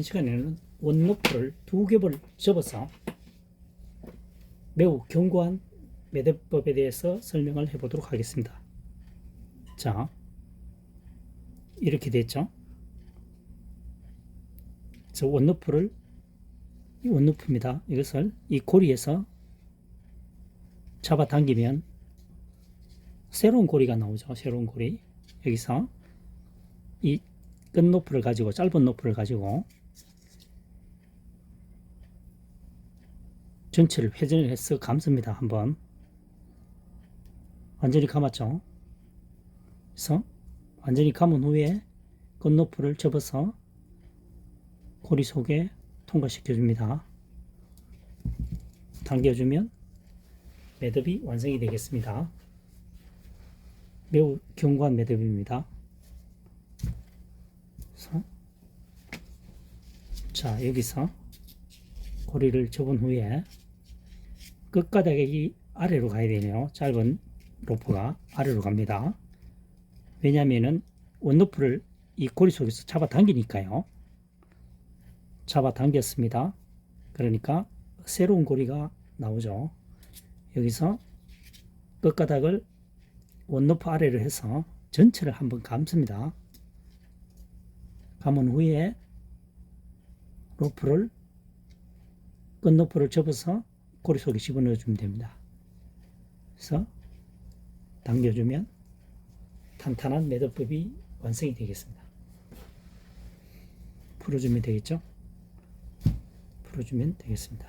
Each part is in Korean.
이 시간에는 원로프를 두 겹을 접어서 매우 견고한 매듭법에 대해서 설명을 해보도록 하겠습니다. 자, 이렇게 됐죠? 저 원루프를 이 원루프입니다. 이것을 이 고리에서 잡아당기면 새로운 고리가 나오죠. 새로운 고리. 여기서 이 끝노프를 가지고 짧은 노프를 가지고 전체를 회전을 해서 감습니다. 한번 완전히 감았죠. 그래서 완전히 감은 후에 끝노프를 접어서 고리 속에 통과시켜 줍니다. 당겨주면 매듭이 완성이 되겠습니다. 매우 견고한 매듭입니다. 자 여기서 고리를 접은 후에 끝가닥이 아래로 가야 되네요. 짧은 로프가 아래로 갑니다. 왜냐하면은 원로프를 이 고리 속에서 잡아 당기니까요. 잡아 당겼습니다. 그러니까 새로운 고리가 나오죠. 여기서 끝가닥을 원로프 아래로 해서 전체를 한번 감습니다. 감은 후에 로프를 끝로프를 접어서 고리 속에 집어넣어 주면 됩니다. 그래서 당겨주면 탄탄한 매듭법이 완성이 되겠습니다. 풀어주면 되겠죠? 풀어주면 되겠습니다.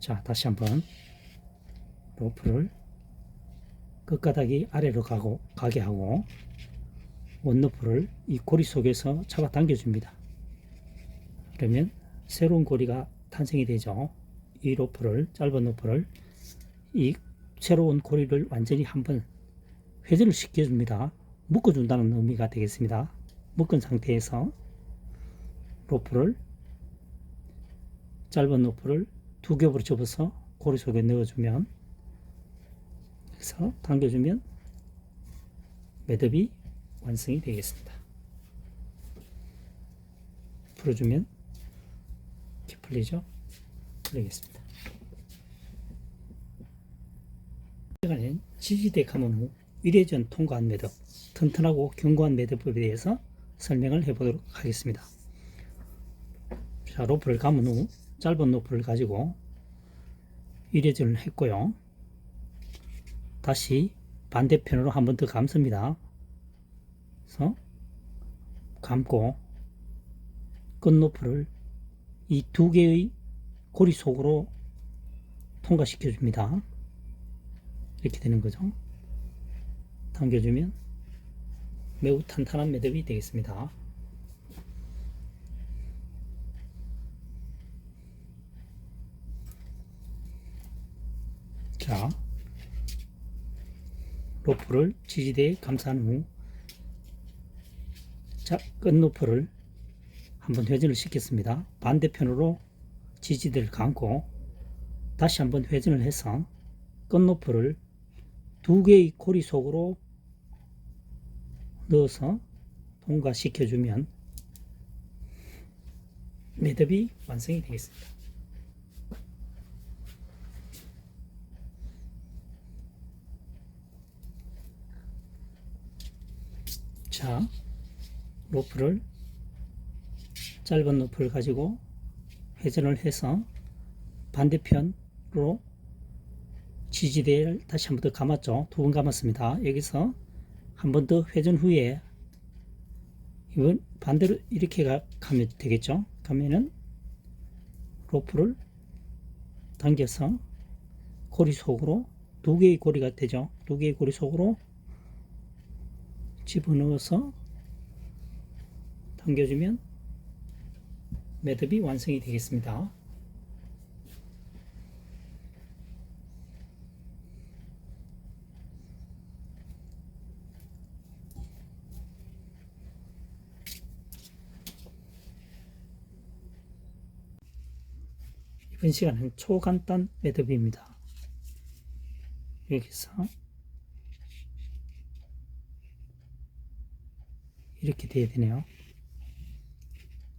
자, 다시 한번 로프를 끝가닥이 아래로 가고 가게 하고 원로프를 이 고리 속에서 잡아 당겨줍니다. 그러면 새로운 고리가 탄생이 되죠. 이 로프를 짧은 로프를 이 새로운 고리를 완전히 한번 회전을 시켜줍니다. 묶어준다는 의미가 되겠습니다. 묶은 상태에서 로프를 짧은 로프를 두 겹으로 접어서 고리 속에 넣어주면 그래서 당겨주면 매듭이 완성이 되겠습니다. 풀어주면 풀리죠? 풀리겠습니다. 시간엔 지지대 감은 후 위례전 통과한 매듭, 튼튼하고 견고한 매듭법에 대해서 설명을 해보도록 하겠습니다. 자, 로프를 감은 후 짧은 로프를 가지고 위례전을 했고요. 다시 반대편으로 한 번 더 감습니다. 그래서 감고 끝노프를 이 두 개의 고리 속으로 통과시켜 줍니다. 이렇게 되는 거죠. 당겨주면 매우 탄탄한 매듭이 되겠습니다. 자, 로프를 지지대에 감싼 후 자, 끝 로프를 한번 회전을 시켰습니다. 반대편으로 지지대를 감고 다시 한번 회전을 해서 끝로프를 두 개의 고리 속으로 넣어서 통과시켜 주면 매듭이 완성이 되겠습니다. 자, 로프를 짧은 로프를 가지고 회전을 해서 반대편으로 지지대를 다시 한 번 더 감았죠. 두 번 감았습니다. 여기서 한 번 더 회전 후에 이건 반대로 이렇게 가, 가면 되겠죠. 가면은 로프를 당겨서 고리 속으로 두 개의 고리가 되죠. 두 개의 고리 속으로 집어넣어서 당겨주면 매듭이 완성이 되겠습니다. 이번 시간은 초간단 매듭입니다. 여기서 이렇게 돼야 되네요.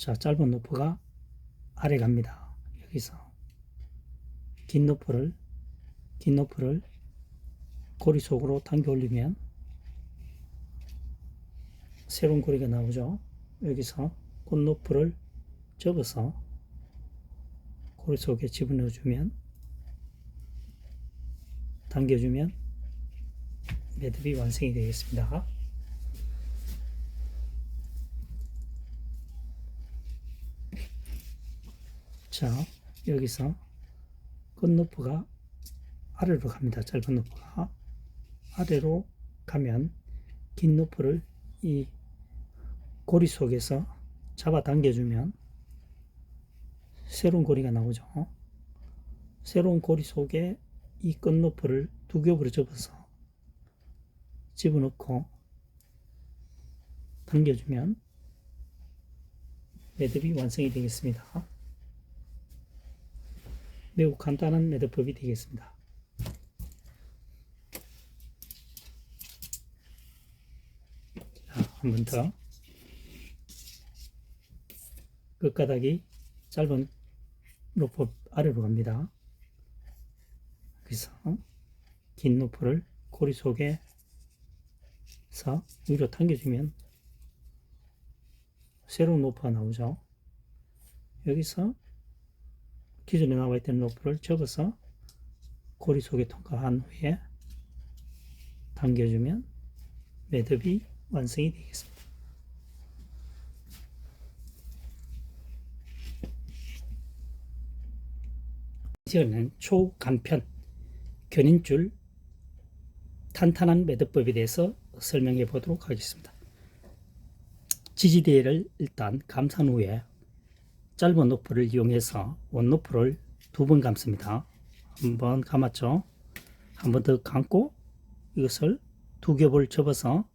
자, 짧은 노프가 아래 갑니다. 여기서 긴 노프를 긴 노프를 고리 속으로 당겨 올리면 새로운 고리가 나오죠. 여기서 꽃노프를 접어서 고리 속에 집어넣어 주면 당겨주면 매듭이 완성이 되겠습니다. 자, 여기서 끝노프가 아래로 갑니다. 짧은 노프가 아래로 가면 긴 노프를 이 고리 속에서 잡아 당겨주면 새로운 고리가 나오죠. 새로운 고리 속에 이 끝노프를 두 겹으로 접어서 집어넣고 당겨주면 매듭이 완성이 되겠습니다. 매우 간단한 매듭법이 되겠습니다. 자, 한 번 더. 끝가닥이 짧은 로프 아래로 갑니다. 여기서 긴 로프를 고리 속에서 위로 당겨주면 새로운 로프가 나오죠. 여기서 기존에 나와 있던 로프를 접어서 고리 속에 통과한 후에 당겨주면 매듭이 완성이 되겠습니다. 이제는 초간편 견인줄 탄탄한 매듭법에 대해서 설명해 보도록 하겠습니다. 지지대를 일단 감싼 후에 짧은 노프를 이용해서 원노프를 두 번 감습니다. 한 번 감았죠. 한 번 더 감고 이것을 두 겹을 접어서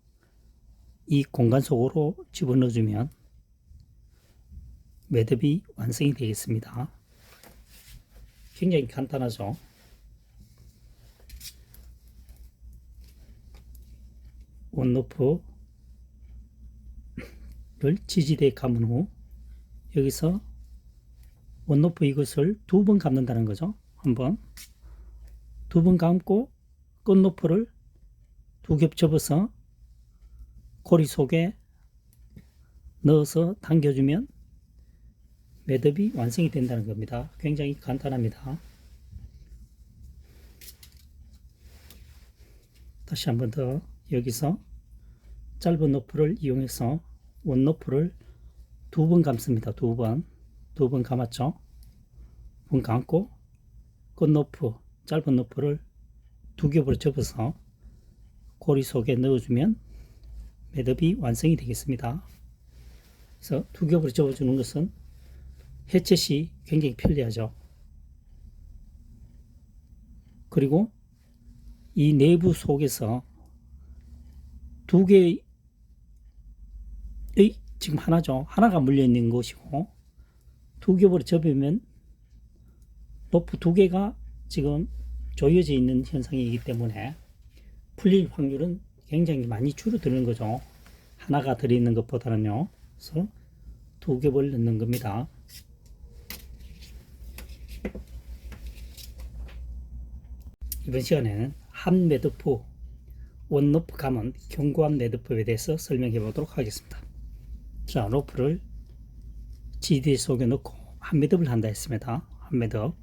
이 공간 속으로 집어넣어 주면 매듭이 완성이 되겠습니다. 굉장히 간단하죠. 원노프를 지지대에 감은 후 여기서 원노프 이것을 두 번 감는다는 거죠. 한번 두 번 감고 끝노프를 두 겹 접어서 고리 속에 넣어서 당겨주면 매듭이 완성이 된다는 겁니다. 굉장히 간단합니다. 다시 한 번 더 여기서 짧은 노프를 이용해서 원 노프를 두 번 감습니다. 두 번. 두 번 감았죠. 번 감고 끝 노프, 짧은 노프를 두 겹으로 접어서 고리 속에 넣어주면 매듭이 완성이 되겠습니다. 그래서 두 겹으로 접어주는 것은 해체 시 굉장히 편리하죠. 그리고 이 내부 속에서 두 개의 지금 하나죠. 하나가 물려 있는 것이고 두 겹으로 접으면 로프 두 개가 지금 조여져 있는 현상이기 때문에 풀릴 확률은 굉장히 많이 줄어드는 거죠. 하나가 들어있는 것보다는요. 그래서 두 겹을 넣는 겁니다. 이번 시간에는 한 매듭후 원로프 감은 견고한 매듭법에 대해서 설명해 보도록 하겠습니다. 자, 로프를 지디 속에 넣고 한 매듭을 한다 했습니다. 한 매듭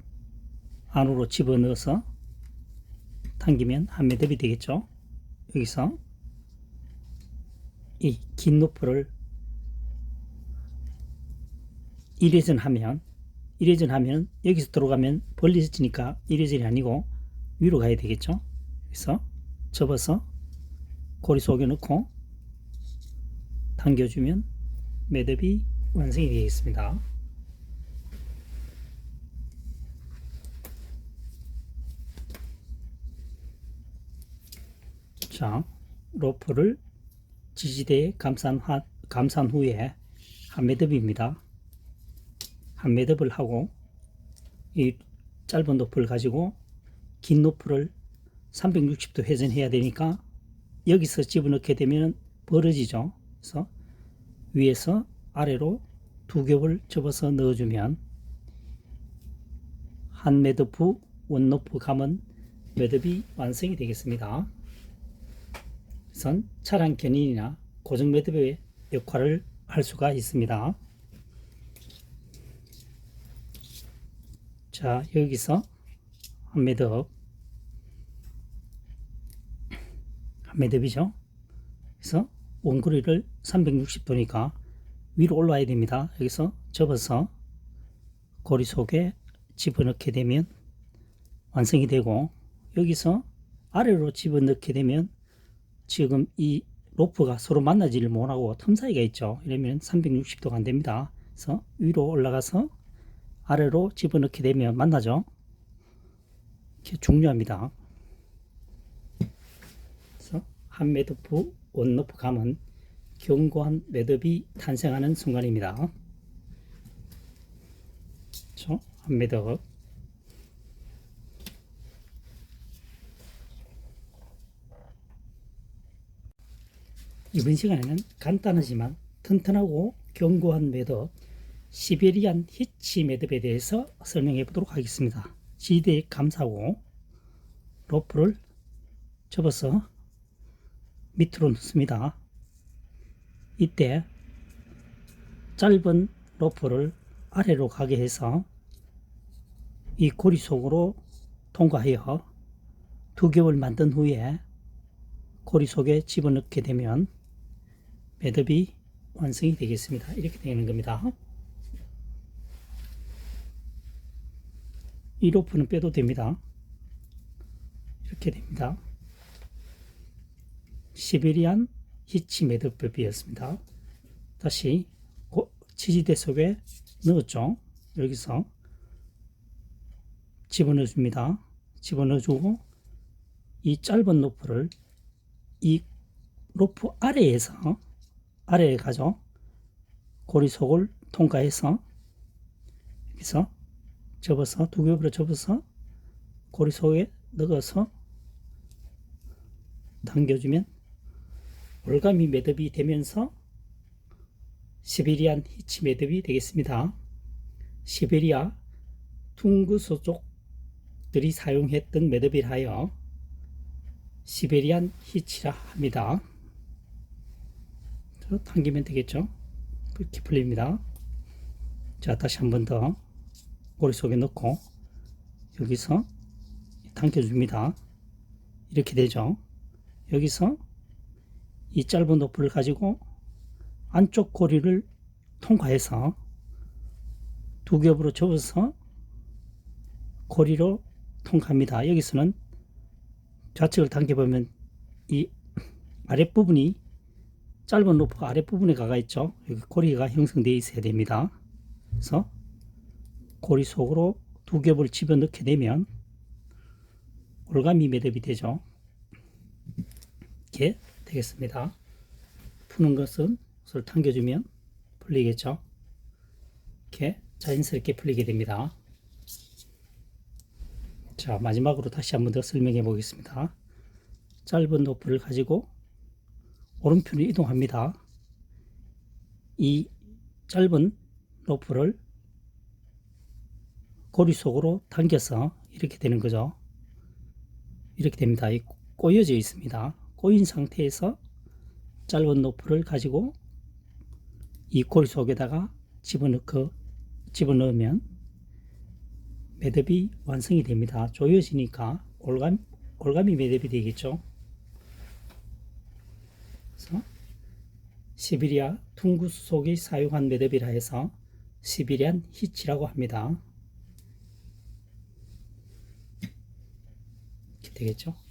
안으로 집어넣어서 당기면 한 매듭이 되겠죠. 여기서 이긴 로프를 이래전 하면 이래전 하면 여기서 들어가면 벌리지니까 이래전이 아니고 위로 가야 되겠죠. 그래서 접어서 고리 속에 넣고 당겨주면 매듭이 완성이 되겠습니다. 자, 로프를 지지대에 감싼, 하, 감싼 후에 한 매듭입니다. 한 매듭을 하고 이 짧은 로프를 가지고 긴 노프를 360도 회전해야 되니까 여기서 집어넣게 되면 벌어지죠. 그래서 위에서 아래로 두 겹을 접어서 넣어주면 한 매듭 후 원로프 감은 매듭이 완성이 되겠습니다. 우선 차량 견인이나 고정 매듭의 역할을 할 수가 있습니다. 자 여기서 한 매듭 한 매듭이죠. 그래서 원거리를 360도니까 위로 올라와야 됩니다. 여기서 접어서 고리 속에 집어넣게 되면 완성이 되고 여기서 아래로 집어넣게 되면 지금 이 로프가 서로 만나지를 못하고 틈 사이가 있죠. 이러면 360도가 안 됩니다. 그래서 위로 올라가서 아래로 집어넣게 되면 만나죠. 이렇게 중요합니다. 그래서 한 매듭 후 원로프 감은 견고한 매듭이 탄생하는 순간입니다. 그렇죠? 한 매듭 이번 시간에는 간단하지만 튼튼하고 견고한 매듭 시베리안 히치 매듭에 대해서 설명해 보도록 하겠습니다. 지대에 감싸고 로프를 접어서 밑으로 넣습니다. 이때 짧은 로프를 아래로 가게 해서 이 고리 속으로 통과하여 두 겹을 만든 후에 고리 속에 집어넣게 되면 매듭이 완성이 되겠습니다. 이렇게 되는 겁니다. 이 로프는 빼도 됩니다. 이렇게 됩니다. 시베리안 히치 매듭법이었습니다. 다시 고, 지지대 속에 넣었죠. 여기서 집어넣어 줍니다. 집어넣어 주고 이 짧은 로프를 이 로프 아래에서 아래에 가죠. 고리 속을 통과해서 여기서 접어서 두 겹으로 접어서 고리 속에 넣어서 당겨주면 올가미 매듭이 되면서 시베리안 히치 매듭이 되겠습니다. 시베리아 퉁구 소족들이 사용했던 매듭이하여 시베리안 히치라 합니다. 당기면 되겠죠? 이렇게 풀립니다. 자, 다시 한 번더 고리 속에 넣고 여기서 당겨줍니다. 이렇게 되죠. 여기서 이 짧은 노프를 가지고 안쪽 고리를 통과해서 두 겹으로 접어서 고리로 통과합니다. 여기서는 좌측을 당겨보면 이 아랫부분이 짧은 로프가 아랫부분에 가가 있죠. 여기 고리가 형성되어 있어야 됩니다. 그래서 고리 속으로 두 겹을 집어넣게 되면 올가미 매듭이 되죠. 이렇게 되겠습니다. 푸는 것은 옷을 당겨주면 풀리겠죠. 이렇게 자연스럽게 풀리게 됩니다. 자 마지막으로 다시 한 번 더 설명해 보겠습니다. 짧은 로프를 가지고 오른편으로 이동합니다. 이 짧은 로프를 고리 속으로 당겨서 이렇게 되는 거죠. 이렇게 됩니다. 꼬여져 있습니다. 꼬인 상태에서 짧은 로프를 가지고 이 고리 속에다가 집어넣고 집어넣으면 매듭이 완성이 됩니다. 조여지니까 올감, 올감이 매듭이 되겠죠. 그래서 시비리아 퉁구수 속에 사용한 매듭이라 해서 시비리안 히치라고 합니다. 이렇게 되겠죠.